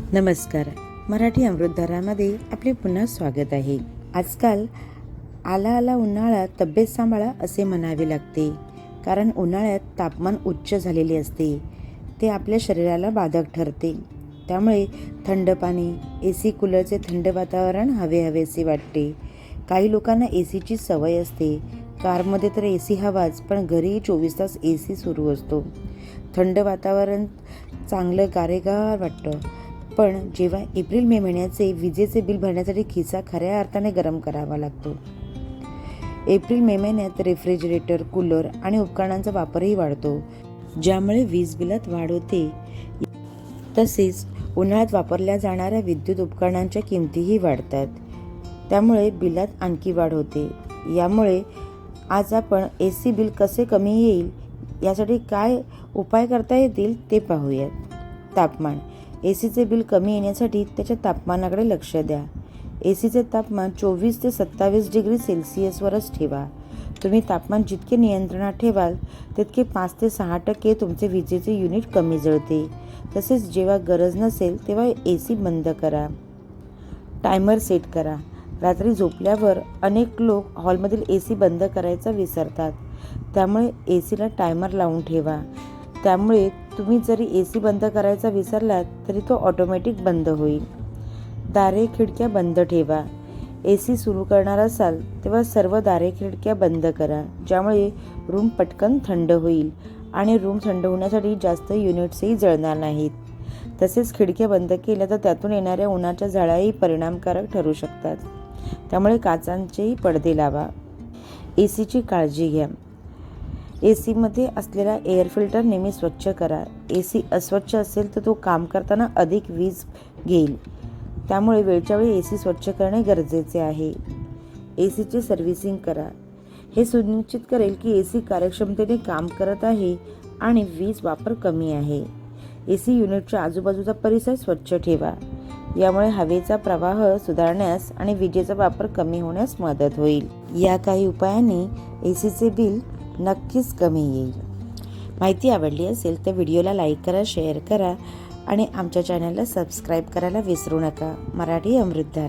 नमस्कार. मराठी अमृतधारामध्ये आपले पुन्हा स्वागत आहे. आजकाल आला आला उन्हाळा तब्येत सांभाळा असे म्हणावे लागते. कारण उन्हाळ्यात तापमान उच्च झालेले असते. ते आपल्या शरीराला बाधक ठरते. त्यामुळे थंड पाणी ए सी कूलरचे थंड वातावरण हवे हवेसे वाटते. काही लोकांना ए सीची सवय असते. कारमध्ये तर ए सी हवाच पण घरी चोवीस तास ए सी सुरू असतो. थंड वातावरण चांगलं गारेगार वाटतं. पण जेव्हा एप्रिल मे महिन्याचे विजेचे बिल भरण्यासाठी खिसा खऱ्या अर्थाने गरम करावा लागतो. एप्रिल मे महिन्यात रेफ्रिजरेटर कूलर आणि उपकरणांचा वापरही वाढतो. ज्यामुळे वीज बिलात वाढ होते. तसेच उन्हाळ्यात वापरल्या जाणाऱ्या विद्युत उपकरणांच्या किमतीही वाढतात. त्यामुळे बिलात आणखी वाढ होते. यामुळे आज आपण ए सी बिल कसे कमी येईल यासाठी काय उपाय करता येतील ते पाहूयात. तापमान ए सीचे बिल कमी येण्यासाठी त्याच्या तापमानाकडे लक्ष द्या. ए सीचे तापमान चोवीस ते सत्तावीस डिग्री सेल्सिअसवरच ठेवा. तुम्ही तापमान जितके नियंत्रणात ठेवाल तितके पाच ते सहा टक्के तुमचे विजेचे युनिट कमी जळते. तसेच जेव्हा गरज नसेल तेव्हा ए सी बंद करा. टायमर सेट करा. रात्री झोपल्यावर अनेक लोक हॉलमधील ए सी बंद करायचा विसरतात. त्यामुळे ए सीला टायमर लावून ठेवा. त्यामुळे तुम्ही जरी ए सी बंद करायचा विसरलात तरी तो ऑटोमॅटिक बंद होईल. दारे खिडक्या बंद ठेवा. ए सी सुरू करणार असाल तेव्हा सर्व दारे खिडक्या बंद करा ज्यामुळे रूम पटकन थंड होईल आणि रूम थंड होण्यासाठी जास्त युनिट्सही जळणार नाहीत. तसेच खिडक्या बंद केल्या तर त्यातून येणाऱ्या उन्हाच्या झळाही परिणामकारक ठरू शकतात. त्यामुळे काचांचेही पडदे लावा. ए सीची काळजी घ्या. ए सीमध्ये असलेला एअर फिल्टर नेहमी स्वच्छ करा. ए सी अस्वच्छ असेल तर तो काम करताना अधिक वीज घेईल. त्यामुळे वेळच्या वेळी ए सी स्वच्छ करणे गरजेचे आहे. ए सीचे सर्व्हिसिंग करा. हे सुनिश्चित करेल की ए सी कार्यक्षमतेने काम करत आहे आणि वीज वापर कमी आहे. ए सी युनिटच्या आजूबाजूचा परिसर स्वच्छ ठेवा. यामुळे हवेचा प्रवाह सुधारण्यास आणि विजेचा वापर कमी होण्यास मदत होईल. या काही उपायांनी ए सीचे बिल नक्कीच कमी येईल. माहिती आवडली असेल तर व्हिडिओला लाईक करा शेअर करा आणि आमच्या चॅनलला सबस्क्राईब करायला विसरू नका. मराठी अमृतधार.